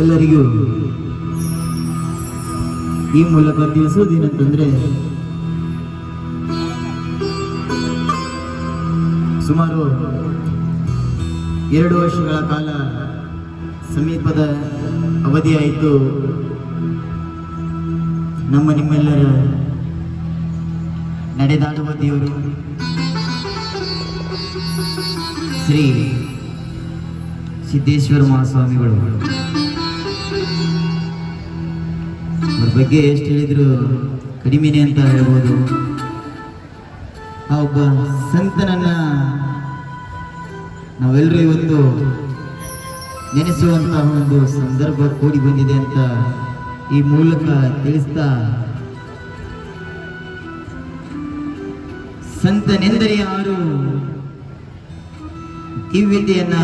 ಎಲ್ಲರಿಗೂ ಈ ಮೂಲಕ ತಿಳಿಸುವುದೇನಂತಂದ್ರೆ ಸುಮಾರು ಎರಡು ವರ್ಷಗಳ ಕಾಲ ಸಮೀಪದ ಅವಧಿಯಾಯಿತು. ನಮ್ಮ ನಿಮ್ಮೆಲ್ಲರ ನಡೆದಾಡುವ ದೇವರು ಶ್ರೀ ಸಿದ್ದೇಶ್ವರ ಮಹಾಸ್ವಾಮಿಗಳು. ಅವ್ರ ಬಗ್ಗೆ ಎಷ್ಟು ಹೇಳಿದ್ರು ಕಡಿಮೆನೆ ಅಂತ ಹೇಳ್ಬೋದು. ಆ ಒಬ್ಬ ಸಂತನನ್ನ ನಾವೆಲ್ಲರೂ ಇವತ್ತು ನೆನೆಸುವಂತಹ ಒಂದು ಸಂದರ್ಭ ಕೂಡಿ ಬಂದಿದೆ ಅಂತ ಈ ಮೂಲಕ ತಿಳಿಸ್ತಾ ಸಂತನೆಂದರೆ ಯಾರು? ದಿವ್ಯತೆಯನ್ನ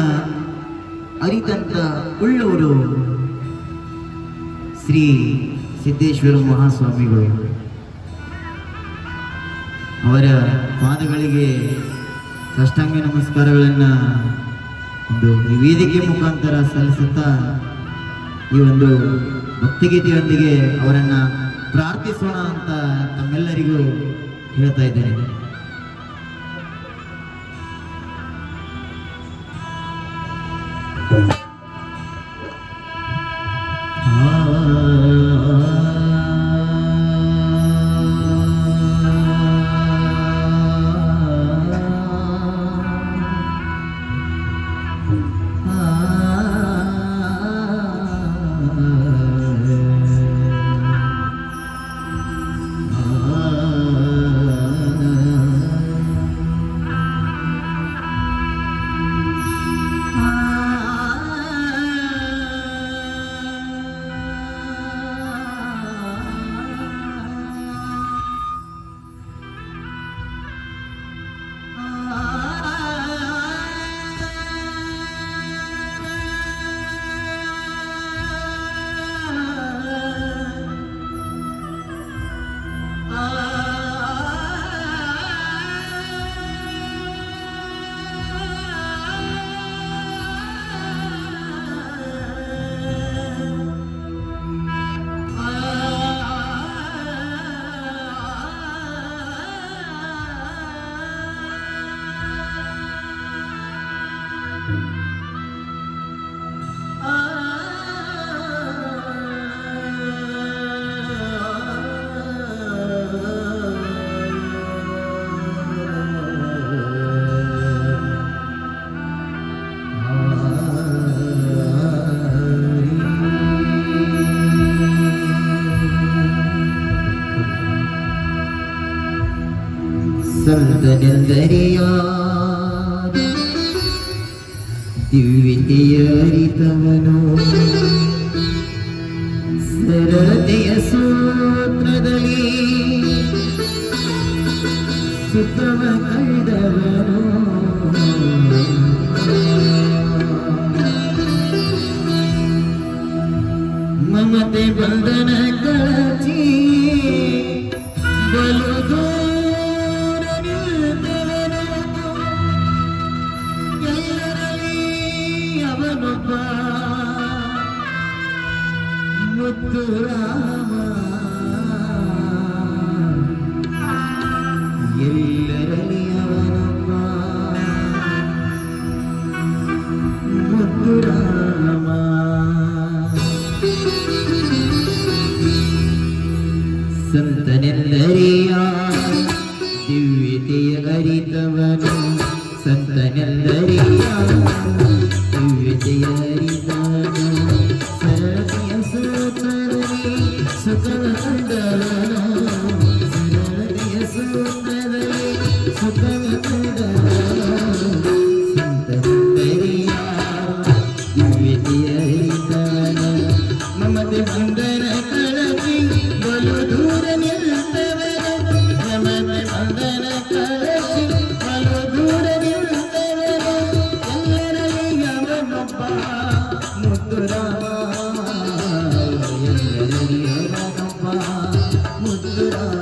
ಅರಿತಂತ ಉಳ್ಳವರು ಶ್ರೀ ಸಿದ್ದೇಶ್ವರ ಮಹಾಸ್ವಾಮಿಗಳು ಅವರ ಪಾದಗಳಿಗೆ ಸಾಷ್ಟಾಂಗ ನಮಸ್ಕಾರಗಳನ್ನು ಒಂದು ಈ ವೇದಿಕೆ ಮುಖಾಂತರ ಸಲ್ಲಿಸುತ್ತಾ ಈ ಒಂದು ಭಕ್ತಿಗೀತೆಯೊಂದಿಗೆ ಅವರನ್ನು ಪ್ರಾರ್ಥಿಸೋಣ ಅಂತ ತಮ್ಮೆಲ್ಲರಿಗೂ ಹೇಳ್ತಾ ಇದ್ದೇನೆ. ಸಂತನೆಂದರೆಯಾರು ದಿವ್ಯತೆಯ ಅರಿತವನು ಸರಳತೆಯ ಸೂತ್ರದಲ್ಲಿ ಸುತ್ತವ ಕಳೆದವನು. ಮಮತೆ ಬಂಧನ സംഭരിത്തവനും സന്തനല്ല Hallelujah.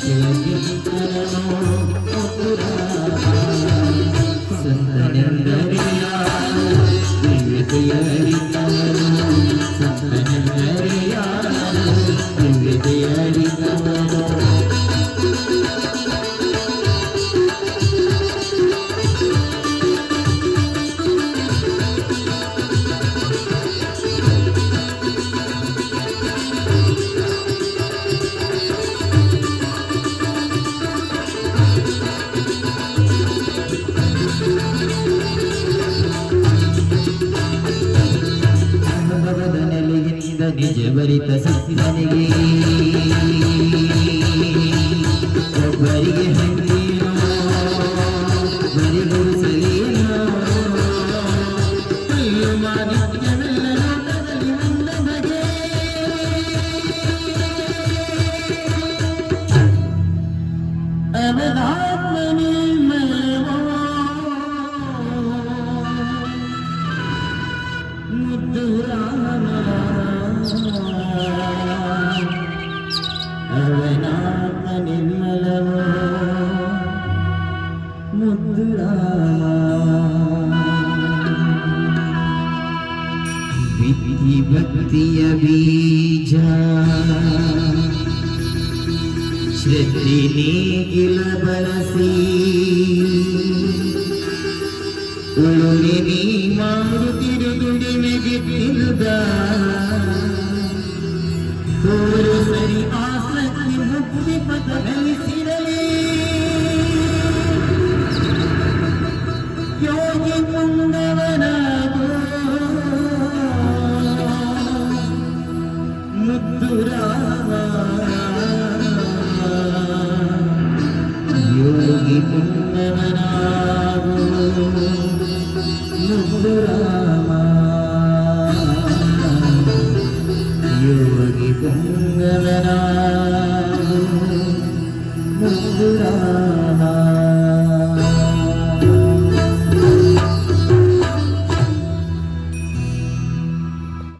সুগীত মনোরম মধুরা ಒಬ್ಬರಿತ ಸಿಕ್ಕನಿಗೆ ಒಬ್ಬರಿಗೆ ಹಂಗೇನೋ ಬರಿಗುರು ಸಲೇನೋ ಅಯ್ಯೋ ಮಾನಿತ್ಯವೆಲ್ಲ ಲೋಕದಲ್ಲಿ ನನ್ನ ಬಗೆ ಅವಧಾತ್ಮನೇ ಮನ بثبتي بيجا شدني إلى برسي ഉള്ളിനി മാറുതിരുതുടി മികത്തിരുത ഒരു സരി ആസക്തി മുക്തി പദമല്ല